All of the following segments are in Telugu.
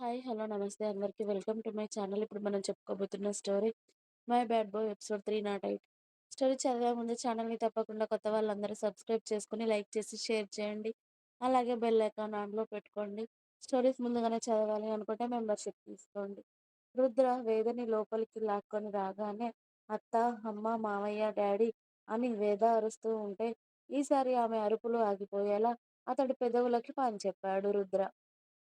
హాయ్! హలో! నమస్తే అందరికి. Welcome to my channel. ఇప్పుడు మనం చెప్పుకోబోతున్న story 'my bad boy' episode 308. Story చదివే ముందు ఛానల్‌ని తప్పకుండా కొత్త వాళ్ళందరూ సబ్స్క్రైబ్ చేసుకొని, లైక్ చేసి, షేర్ చేయండి. అలాగే బెల్ ఐకాన్ ఆన్‌లో పెట్టుకోండి. స్టోరీస్ ముందుగానే చదవాలి అనుకుంటే మెంబర్‌షిప్ తీసుకోండి. రుద్ర వేదని లోపలికి లాక్కొని రాగానే అత్త, అమ్మ, మావయ్య, డాడీ అని వేద అరుస్తూ ఉంటే ఈసారి ఆమె అరుపులు ఆగిపోయేలా అతడి పెదవులకి పని చెప్పాడు రుద్ర.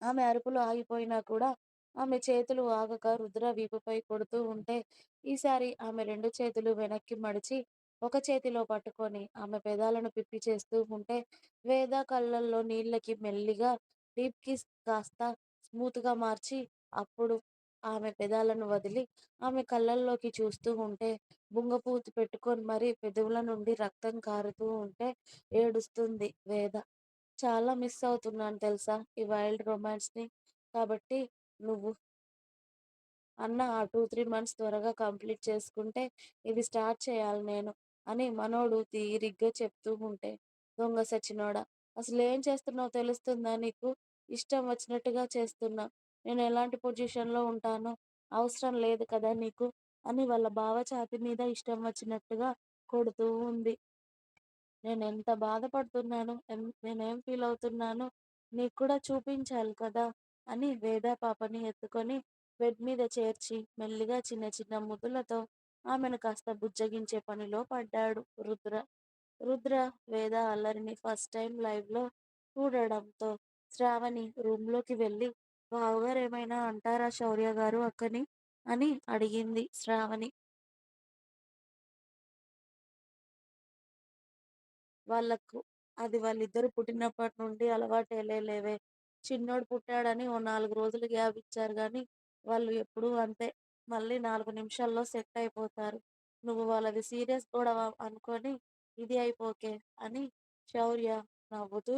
ఆమె అరుపులు ఆగిపోయినా కూడా ఆమె చేతులు ఆగక రుద్ర వీపుపై కొడుతూ ఉంటే ఈసారి ఆమె రెండు చేతులు వెనక్కి మడిచి ఒక చేతిలో పట్టుకొని ఆమె పెదాలను పిప్పి చేస్తూ ఉంటే వేద కళ్ళల్లో నీళ్ళకి మెల్లిగా డీప్ కిస్ కాస్త స్మూత్‌గా మార్చి అప్పుడు ఆమె పెదాలను వదిలి ఆమె కళ్ళల్లోకి చూస్తూ ఉంటే బుంగపూతి పెట్టుకొని మరీ పెదవుల నుండి రక్తం కారుతూ ఉంటే ఏడుస్తుంది వేద. చాలా మిస్ అవుతున్నాను తెలుసా ఈ వైల్డ్ రొమాన్స్‌ని. కాబట్టి నువ్వు అన్న ఆ టూ త్రీ మంత్స్ త్వరగా కంప్లీట్ చేసుకుంటే ఇది స్టార్ట్ చేయాలి నేను అని మనోడు తీరిగ్గా చెప్తూ ఉంటే దొంగ సచ్చినోడా! అసలేం చేస్తున్నావు తెలుస్తుందా నీకు? ఇష్టం వచ్చినట్టుగా చేస్తున్నా. నేను ఎలాంటి పొజిషన్‌లో ఉంటానో అవసరం లేదు కదా నీకు అని వాళ్ళ బావ ఛాతీ మీద ఇష్టం వచ్చినట్టుగా కొడుతూ ఉంది. నేను ఎంత ఎం నేనేం ఫీల్ అవుతున్నానో నీకు కూడా చూపించాలి కదా అని వేద పాపని ఎత్తుకొని బెడ్ మీద చేర్చి మెల్లిగా చిన్న చిన్న ముద్దులతో ఆమెను కాస్త బుజ్జగించే పనిలో పడ్డాడు రుద్ర. రుద్ర, వేద అల్లరిని ఫస్ట్ టైం లైవ్‌లో చూడడంతో శ్రావణి రూమ్‌లోకి వెళ్ళి బావగారు ఏమైనా అంటారా శౌర్య గారు అక్కని అని అడిగింది శ్రావణి. వాళ్ళకు అది వాళ్ళిద్దరు పుట్టినప్పటి నుండి అలవాటేలే లేవే. చిన్నోడు పుట్టాడని ఓ నాలుగు రోజులు గ్యాప్ ఇచ్చారు కానీ వాళ్ళు ఎప్పుడూ అంతే. మళ్ళీ నాలుగు నిమిషాల్లో సెట్ అయిపోతారు. నువ్వు వాళ్ళది సీరియస్ కూడా అనుకొని ఇది అయిపోకే అని శౌర్య నవ్వుతూ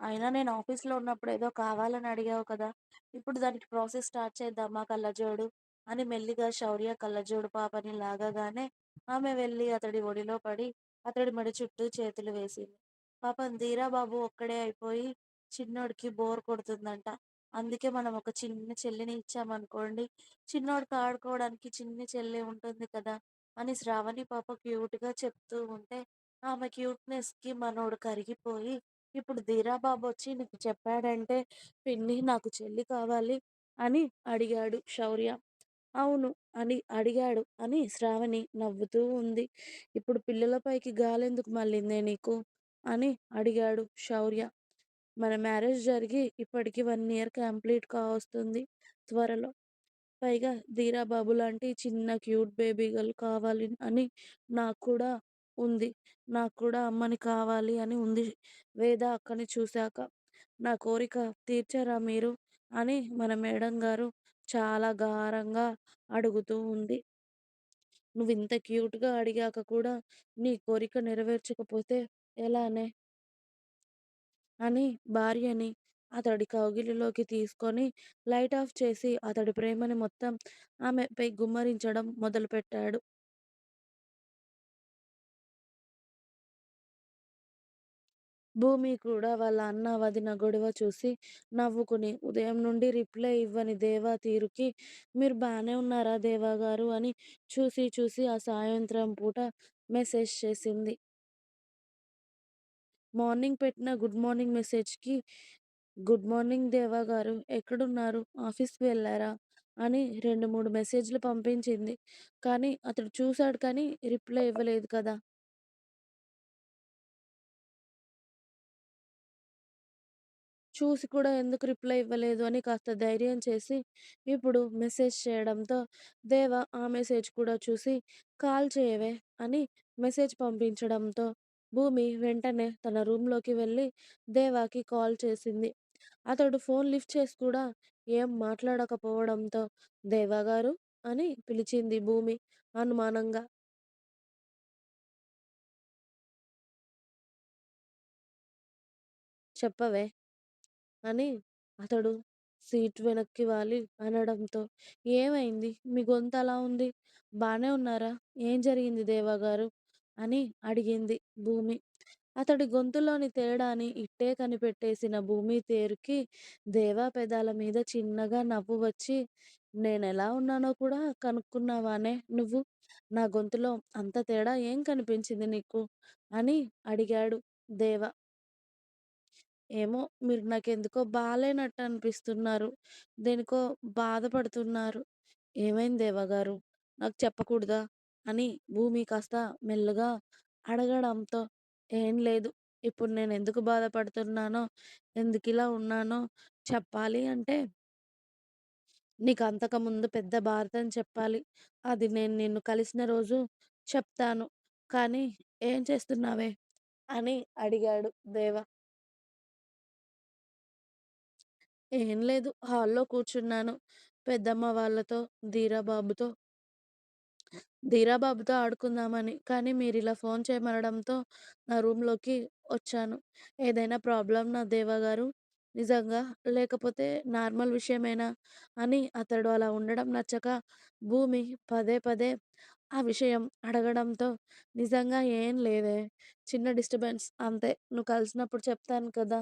అయినా నేను ఆఫీస్‌లో ఉన్నప్పుడు ఏదో కావాలని అడిగావు కదా! ఇప్పుడు దానికి ప్రాసెస్ స్టార్ట్ చేద్దామా కళ్ళజోడు? అని మెల్లిగా శౌర్య కళ్ళజోడు పాపని లాగగానే ఆమె వెళ్ళి అతడి ఒడిలో పడి అతడి మెడ చుట్టూ చేతులు వేసింది. పాపం ధీరా బాబు ఒక్కడే అయిపోయి చిన్నోడికి బోర్ కొడుతుందంట. అందుకే మనం ఒక చిన్న చెల్లిని ఇచ్చామనుకోండి చిన్నోడికి ఆడుకోవడానికి చిన్ని చెల్లి ఉంటుంది కదా! అని శ్రావణి పాప క్యూట్‌గా చెప్తూ ఉంటే ఆమె క్యూట్‌నెస్‌కి మనోడు కరిగిపోయి ఇప్పుడు ధీరాబాబు వచ్చి నీకు చెప్పాడంటే పిన్ని నాకు చెల్లి కావాలి అని అడిగాడు శౌర్య. అవును అని అడిగాడు అని శ్రావణి నవ్వుతూ ఉంది. ఇప్పుడు పిల్లలపైకి గాలెందుకు మళ్ళిందే నీకు? అని అడిగాడు శౌర్య. మన మ్యారేజ్ జరిగి ఇప్పటికి వన్ ఇయర్ కంప్లీట్ కావస్తుంది త్వరలో. పైగా ధీరాబాబు లాంటి చిన్న క్యూట్ బేబీ గర్ల్ కావాలి అని నాకు కూడా ఉంది. నాకు కూడా అమ్మని కావాలి అని ఉంది వేద అక్కని చూశాక. నా కోరిక తీర్చరా మీరు? అని మన మేడంగారు చాలా గారంగా అడుగుతూ ఉంది. నువ్వింత క్యూట్‌గా అడిగాక కూడా నీ కోరిక నెరవేర్చకపోతే ఎలానే? అని భార్యని అతడి కౌగిలిలోకి తీసుకొని లైట్ ఆఫ్ చేసి అతడి ప్రేమని మొత్తం ఆమెపై గుమ్మరించడం మొదలుపెట్టాడు. భూమి కూడా వాళ్ళ అన్న, వదిన గొడవ చూసి నవ్వుకుని ఉదయం నుండి రిప్లై ఇవ్వని దేవా తీరుకి మీరు బాగానే ఉన్నారా దేవా గారు అని చూసి చూసి ఆ సాయంత్రం పూట మెసేజ్ చేసింది. మార్నింగ్ పెట్టిన గుడ్ మార్నింగ్ మెసేజ్‌కి గుడ్ మార్నింగ్ దేవా గారు ఎక్కడున్నారు? ఆఫీస్‌కి వెళ్ళారా అని 2, 3 మెసేజ్‌లు పంపించింది. కానీ అతడు చూసాడు కానీ రిప్లై ఇవ్వలేదు కదా! చూసి కూడా ఎందుకు రిప్లై ఇవ్వలేదు అని కాస్త ధైర్యం చేసి ఇప్పుడు మెసేజ్ చేయడంతో దేవ ఆ మెసేజ్ కూడా చూసి కాల్ చేయవే అని మెసేజ్ పంపించడంతో భూమి వెంటనే తన రూమ్‌లోకి వెళ్ళి దేవాకి కాల్ చేసింది. అతడు ఫోన్ లిఫ్ట్ చేసి కూడా ఏం మాట్లాడకపోవడంతో దేవగారు అని పిలిచింది భూమి అనుమానంగా. చెప్పవే అని అతడు సీట్ వెనక్కి వాలి అనడంతో ఏమైంది? మీ గొంతు అలా ఉంది? బాగానే ఉన్నారా? ఏం జరిగింది దేవగారు? అని అడిగింది భూమి. అతడి గొంతులోని తేడాని ఇట్టే కనిపెట్టేసిన భూమి తేరుకి దేవా పెదాల మీద చిన్నగా నవ్వు వచ్చి నేను ఎలా ఉన్నానో కూడా కనుక్కున్నావానే నువ్వు? నా గొంతులో అంత తేడా ఏం కనిపించింది నీకు? అని అడిగాడు దేవ. ఏమో మీరు నాకెందుకో బాలేనట్టు అనిపిస్తున్నారు. దేనికో బాధపడుతున్నారు. ఏమైంది దేవగారు? నాకు చెప్పకూడదా? అని భూమి కాస్త మెల్లగా అడగడంతో ఏం లేదు. ఇప్పుడు నేనెందుకు బాధపడుతున్నానో, ఎందుకిలా ఉన్నానో చెప్పాలి అంటే నీకు అంతకముందు పెద్ద భారతం చెప్పాలి. అది నేను నిన్ను కలిసిన రోజు చెప్తాను. కానీ ఏం చేస్తున్నావే? అని అడిగాడు దేవ. ఏం లేదు. హాల్‌లో కూర్చున్నాను. పెద్దమ్మ వాళ్ళతో, ధీరాబాబుతో ధీరాబాబుతో ఆడుకుందామని. కానీ మీరు ఇలా ఫోన్ చేయమనడంతో నా రూమ్‌లోకి వచ్చాను. ఏదైనా ప్రాబ్లం నా దేవా దేవగారు? నిజంగా? లేకపోతే నార్మల్ విషయమేనా? అని అతడు అలా ఉండడం నచ్చక భూమి పదే పదే ఆ విషయం అడగడంతో నిజంగా ఏం లేదే. చిన్న డిస్టర్బెన్స్ అంతే. నువ్వు కలిసినప్పుడు చెప్తాను కదా!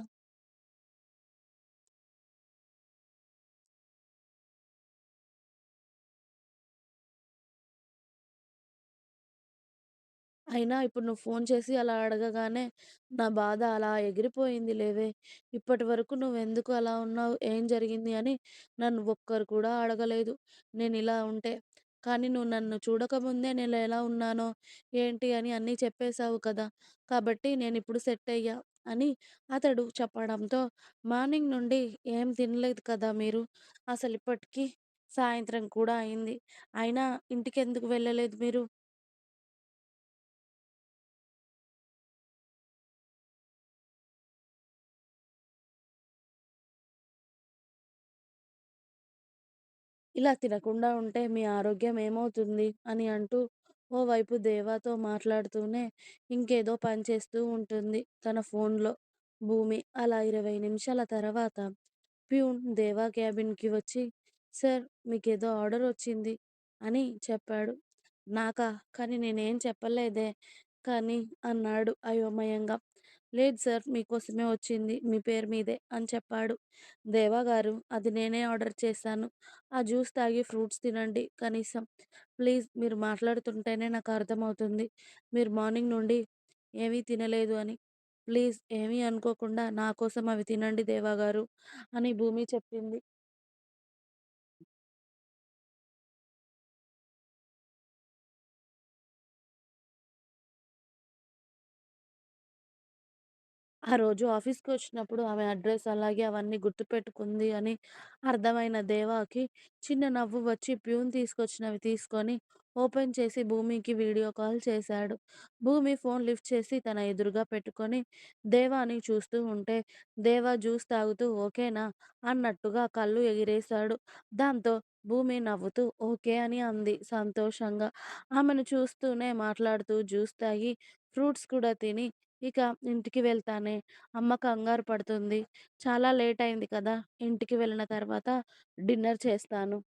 అయినా ఇప్పుడు నువ్వు ఫోన్ చేసి అలా అడగగానే నా బాధ అలా ఎగిరిపోయింది లేవే. ఇప్పటివరకు నువ్వెందుకు అలా ఉన్నావు? ఏం జరిగింది? అని నన్ను ఒక్కరు కూడా అడగలేదు నేనిలా ఉంటే. కానీ నువ్వు నన్ను చూడకముందే నేను ఎలా ఉన్నానో, ఏంటి అని అన్నీ చెప్పేశావు కదా! కాబట్టి నేనిప్పుడు సెట్ అయ్యా అని అతడు చెప్పడంతో మార్నింగ్ నుండి ఏం తినలేదు కదా మీరు? అసలిప్పటికి సాయంత్రం కూడా అయింది. అయినా ఇంటికెందుకు వెళ్ళలేదు మీరు? ఇలా తినకుండా ఉంటే మీ ఆరోగ్యం ఏమవుతుంది? అని అంటూ ఓవైపు దేవాతో మాట్లాడుతూనే ఇంకేదో పని చేస్తూ ఉంటుంది తన ఫోన్‌లో భూమి. అలా 20 నిమిషాల తర్వాత ప్యూన్ దేవా క్యాబిన్‌కి వచ్చి "సార్ మీకేదో ఆర్డర్ వచ్చింది" అని చెప్పాడు. నాకా? కానీ నేనేం చెప్పలేదే కానీ అన్నాడు అయోమయంగా. లేదు సార్ మీకోసమే వచ్చింది. మీ పేరు మీదే అని చెప్పాడు. దేవా గారు అది నేనే ఆర్డర్ చేశాను. ఆ జ్యూస్ తాగి ఫ్రూట్స్ తినండి కనీసం. ప్లీజ్ మీరు మాట్లాడుతుంటేనే నాకు అర్థమవుతుంది. మీరు మార్నింగ్ నుండి ఏమీ తినలేదు అని. ప్లీజ్ ఏమీ అనుకోకుండా నా కోసం అవి తినండి దేవాగారు అని భూమి చెప్పింది. ఆ రోజు ఆఫీస్కి వచ్చినప్పుడు ఆమె అడ్రెస్ అలాగే అవన్నీ గుర్తుపెట్టుకుంది అని అర్థమైన దేవాకి చిన్న నవ్వు వచ్చి ప్యూన్ తీసుకొచ్చినవి తీసుకొని ఓపెన్ చేసి భూమికి వీడియో కాల్ చేశాడు. భూమి ఫోన్ లిఫ్ట్ చేసి తన ఎదురుగా పెట్టుకొని దేవాని చూస్తూ ఉంటే దేవా జ్యూస్ తాగుతూ ఓకేనా అన్నట్టుగా కళ్ళు ఎగిరేశాడు. దాంతో భూమి నవ్వుతూ ఓకే అని అంది సంతోషంగా. ఆమెను చూస్తూనే మాట్లాడుతూ జ్యూస్ తాగి ఫ్రూట్స్ కూడా తిని ఇక ఇంటికి వెళ్తానే. అమ్మ కంగారు పడుతుంది. చాలా లేట్ అయింది కదా! ఇంటికి వెళ్ళిన తర్వాత డిన్నర్ చేస్తాను.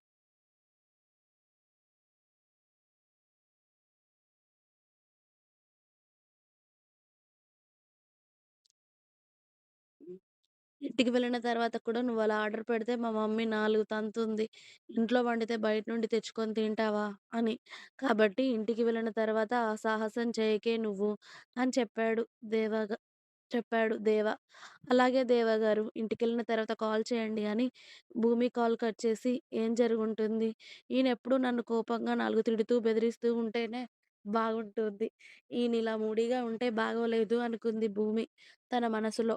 ఇంటికి వెళ్ళిన తర్వాత కూడా నువ్వు అలా ఆర్డర్ పెడితే మా మమ్మీ నాలుగు తంతుంది. ఇంట్లో వండితే బయట నుండి తెచ్చుకొని తింటావా? అని. కాబట్టి ఇంటికి వెళ్ళిన తర్వాత ఆ సాహసం చేయకే నువ్వు అని చెప్పాడు దేవగ చెప్పాడు దేవ. అలాగే దేవగారు ఇంటికెళ్ళిన తర్వాత కాల్ చేయండి అని భూమి కాల్ కట్ చేసి ఏం జరుగుంటుంది? ఈయనెప్పుడు నన్ను కోపంగా నాలుగు తిడుతూ, బెదిరిస్తూ ఉంటేనే బాగుంటుంది. ఈయనిలా మూడీగా ఉంటే బాగోలేదు అనుకుంది భూమి తన మనసులో.